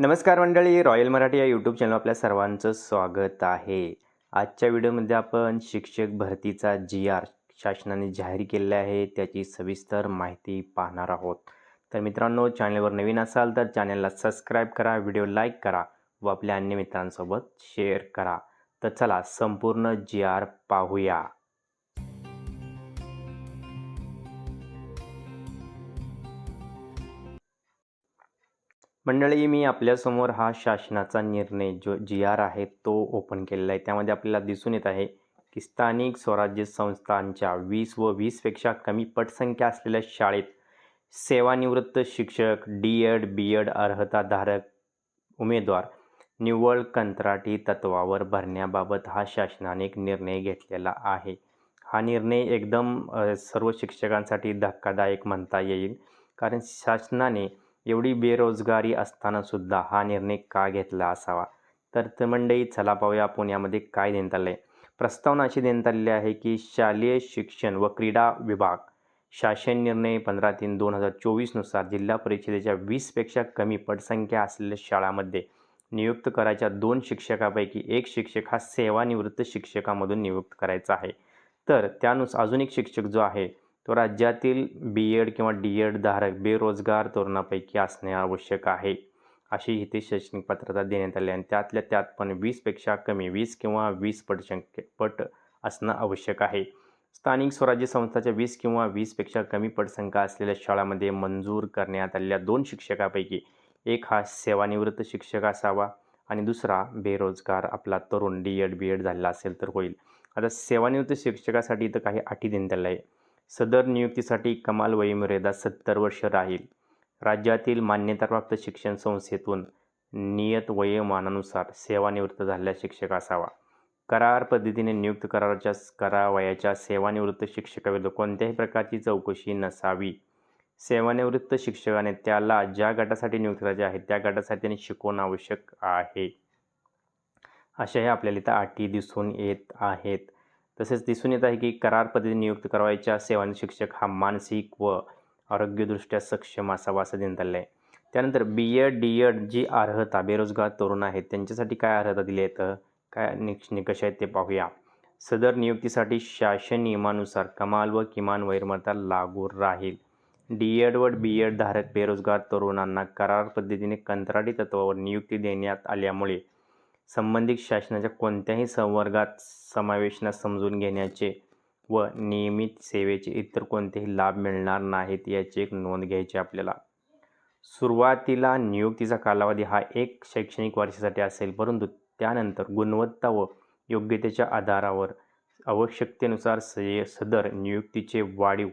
नमस्कार मंडळी रॉयल मराठी या यूट्यूब चॅनल आपल्या सर्वांचं स्वागत आहे. आजच्या व्हिडिओमध्ये आपण शिक्षक भरतीचा जी आर शासनाने जाहीर केलेला आहे त्याची सविस्तर माहिती पाहणार आहोत. तर मित्रांनो चॅनलवर नवीन असाल तर चॅनलला सबस्क्राईब करा व्हिडिओ लाईक करा व आपल्या अन्य मित्रांसोबत शेअर करा. तर चला संपूर्ण जी आर पाहूया. मंडळी मी आपल्यासमोर हा शासनाचा निर्णय जो जी आर आहे तो ओपन केलेला आहे. त्यामध्ये आपल्याला दिसून येत आहे की स्थानिक स्वराज्य संस्थांच्या वीस व वीसपेक्षा कमी पटसंख्या असलेल्या शाळेत सेवानिवृत्त शिक्षक डी एड बी एड अर्हताधारक उमेदवार निव्वळ कंत्राटी तत्वावर भरण्याबाबत हा शासनाने एक निर्णय घेतलेला आहे. हा निर्णय एकदम सर्व शिक्षकांसाठी धक्कादायक म्हणता येईल. कारण शासनाने एवढी बेरोजगारी असताना सुद्धा हा निर्णय का घेतला असावा? तर ते मंडळी चला पाहूया पुण्यामध्ये काय देण्यात आलं आहे प्रस्तावना अशी देण्यात आलेली आहे की शालेय शिक्षण व क्रीडा विभाग शासन निर्णय पंधरा तीन दोन हजार चोवीसनुसार जिल्हा परिषदेच्या वीसपेक्षा कमी पटसंख्या असलेल्या शाळांमध्ये नियुक्त करायच्या दोन शिक्षकापैकी एक शिक्षक हा सेवानिवृत्त शिक्षकामधून नियुक्त करायचा आहे. तर त्यानुसार अजून एक शिक्षक जो आहे तो राज्यातील बी एड किंवा डी एड धारक बेरोजगार तरुणापैकी असणे आवश्यक आहे. अशी इथे शैक्षणिक पात्रता देण्यात आली आणि त्यातल्या त्यात पण वीसपेक्षा कमी वीस किंवा वीस पटसंख्ये पट असणं आवश्यक आहे. स्थानिक स्वराज्य संस्थाच्या वीस किंवा वीसपेक्षा कमी पटसंख्या असलेल्या शाळामध्ये मंजूर करण्यात आलेल्या दोन शिक्षकापैकी एक हा सेवानिवृत्त शिक्षक असावा आणि दुसरा बेरोजगार आपला तरुण डी एड बी एड झालेला असेल तर होईल. आता सेवानिवृत्त शिक्षकासाठी इथं काही अटी देण्यात आल्या आहे. सदर नियुक्तीसाठी कमाल वयोमर्यादा सत्तर वर्ष राहील. राज्यातील मान्यताप्राप्त शिक्षण संस्थेतून नियत वयोमानानुसार सेवानिवृत्त झालेला शिक्षक असावा. करार पद्धतीने नियुक्त कराराच्या करावयाच्या सेवानिवृत्त शिक्षकाविरुद्ध कोणत्याही प्रकारची चौकशी नसावी. सेवानिवृत्त शिक्षकाने त्याला ज्या गटासाठी नियुक्त करायचे आहे त्या गटासाठी त्यांनी शिकवणं आवश्यक आहे. अशाही आपल्याला इथं अटी दिसून येत आहेत. तसेच दिसून येत आहे की करार पद्धतीने नियुक्त करावयाच्या सेवान शिक्षक हा मानसिक व आरोग्यदृष्ट्या सक्षम असावा असं देण्यात आलं आहे त्यानंतर बी एड डी एड जी अर्हता बेरोजगार तरुण आहेत त्यांच्यासाठी काय अर्हता दिली आहेत? काय निक्ष निकष आहेत ते पाहूया. सदर नियुक्तीसाठी शासन नियमानुसार कमाल व किमान वैरमर्यादा लागू राहील. डी एड व बी एड धारक बेरोजगार तरुणांना करार पद्धतीने कंत्राटी तत्वावर नियुक्ती देण्यात आल्यामुळे संबंधित शासनाच्या कोणत्याही संवर्गात समावेशनास समजून घेण्याचे व नियमित सेवेचे इतर कोणतेही लाभ मिळणार नाहीत याची एक नोंद घ्यायची आपल्याला. सुरुवातीला नियुक्तीचा कालावधी हा एक शैक्षणिक वर्षासाठी असेल परंतु त्यानंतर गुणवत्ता व योग्यतेच्या आधारावर आवश्यकतेनुसार से सदर नियुक्तीचे वाढीव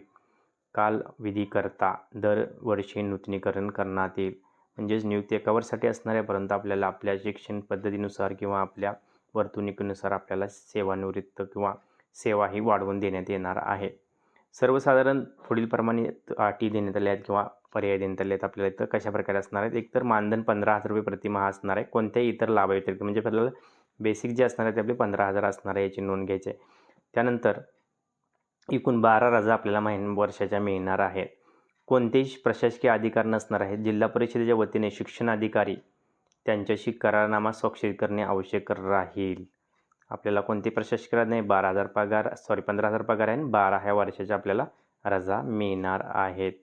कालविधीकरता दरवर्षी नूतनीकरण करण्यात येईल. म्हणजेच नियुक्ती एका वर्षासाठी असणार आहे. परंतु आपल्याला आपल्या शिक्षण पद्धतीनुसार किंवा आपल्या वर्तणुकीनुसार आपल्याला सेवानिवृत्त किंवा सेवा ही वाढवून देण्यात येणार आहे. सर्वसाधारण पुढीलप्रमाणे अटी देण्यात आल्या आहेत किंवा पर्याय देण्यात आले आहेत आपल्याला इथं कशा प्रकारे असणार आहेत? एकतर मानधन पंधरा हजार रुपये प्रतिमाहा असणार आहे. कोणत्याही इतर लाभाव्यतिरिक्त म्हणजे आपल्याला बेसिक जे असणार आहे ते आपले पंधरा हजार असणार आहे याची नोंद घ्यायची आहे. त्यानंतर एकूण बारा रजा आपल्याला महिन वर्षाच्या मिळणार आहेत. कोणतेही प्रशासकीय अधिकार नसणार आहेत. जिल्हा परिषदेच्या वतीने शिक्षण अधिकारी त्यांच्याशी करारनामा स्वाक्षरी करणे आवश्यक राहील. आपल्याला कोणते प्रशासकीय नाही बारा हजार पगार सॉरी पंधरा हजार पगार आहे आणि बारा ह्या वर्षाच्या आपल्याला रजा मिळणार आहेत.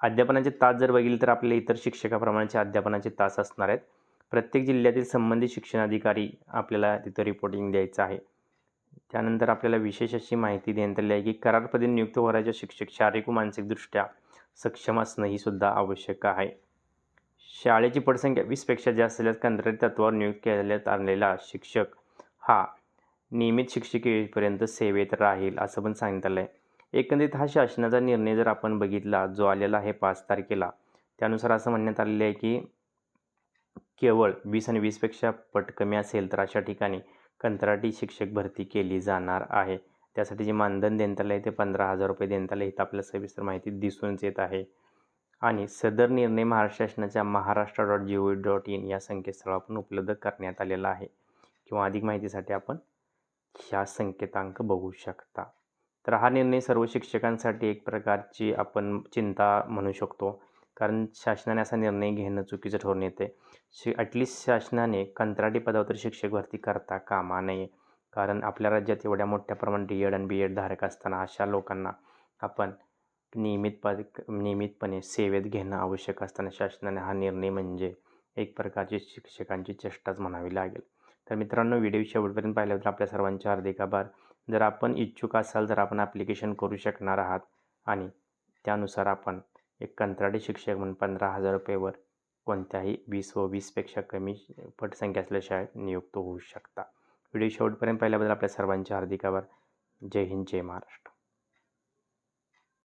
अध्यापनाचे तास जर बघितले तर आपले इतर शिक्षकाप्रमाणेचे अध्यापनाचे तास असणार आहेत. प्रत्येक जिल्ह्यातील संबंधित शिक्षणाधिकारी आपल्याला तिथं रिपोर्टिंग द्यायचं आहे. त्यानंतर आपल्याला विशेष अशी माहिती देण्यात आली आहे की करारपदी नियुक्त होणाऱ्या शिक्षक शारीरिक व मानसिकदृष्ट्या सक्षम असणं ही सुद्धा आवश्यक आहे. शाळेची पटसंख्या वीसपेक्षा जास्त असल्यास कंत्राटी तत्वावर नियुक्त केल्यात आणलेला शिक्षक हा नियमित शिक्षिकेपर्यंत सेवेत राहील असं पण सांगण्यात आलं आहे एकंदरीत हा शासनाचा निर्णय जर आपण बघितला जो आलेला आहे पाच तारखेला त्यानुसार असं म्हणण्यात आलेलं आहे की केवळ वीस आणि वीसपेक्षा पट कमी असेल तर अशा ठिकाणी कंत्राटी शिक्षक भरती केली जाणार आहे. त्यासाठी जे मानधन देण्यात आलं आहे ते पंधरा हजार रुपये देण्यात आले इथं आपल्याला सविस्तर माहिती दिसूनच येत आहे. आणि सदर निर्णय महाराष्ट्र शासनाच्या Maharashtra dot G O dot in या संकेतस्थळावर पण उपलब्ध करण्यात आलेला आहे. किंवा अधिक माहितीसाठी आपण ह्या संकेतांक बघू शकता. तर हा निर्णय सर्व शिक्षकांसाठी एक प्रकारची आपण चिंता म्हणू शकतो. कारण शासनाने असा निर्णय घेणं चुकीचं ठरून येते शि ॲटलिस्ट शासनाने कंत्राटी पदावर तर शिक्षक भरती करता कामा नये. कारण आपल्या राज्यात एवढ्या मोठ्या प्रमाणात डी एड आणि बी एड धारक असताना अशा लोकांना आपण नियमित प नियमितपणे सेवेत घेणं आवश्यक असताना शासनाने हा निर्णय म्हणजे एक प्रकारची शिक्षकांची चेष्टाच म्हणावी लागेल. तर मित्रांनो व्हिडिओ शेवटपर्यंत पाहिल्याबद्दल आपल्या सर्वांचे हार्दिक आभार. जर आपण इच्छुक असाल तर आपण ॲप्लिकेशन करू शकणार आहात आणि त्यानुसार आपण एक कंत्राटी शिक्षक म्हणून पंधरा हजार रुपयेवर कोणत्याही वीस व वीसपेक्षा कमी पटसंख्या असल्या शाळेत नियुक्त होऊ शकता. व्हिडिओ शेवटपर्यंत पाहिल्याबद्दल आपल्या सर्वांचे हार्दिक आभार. जय हिंद जय महाराष्ट्र.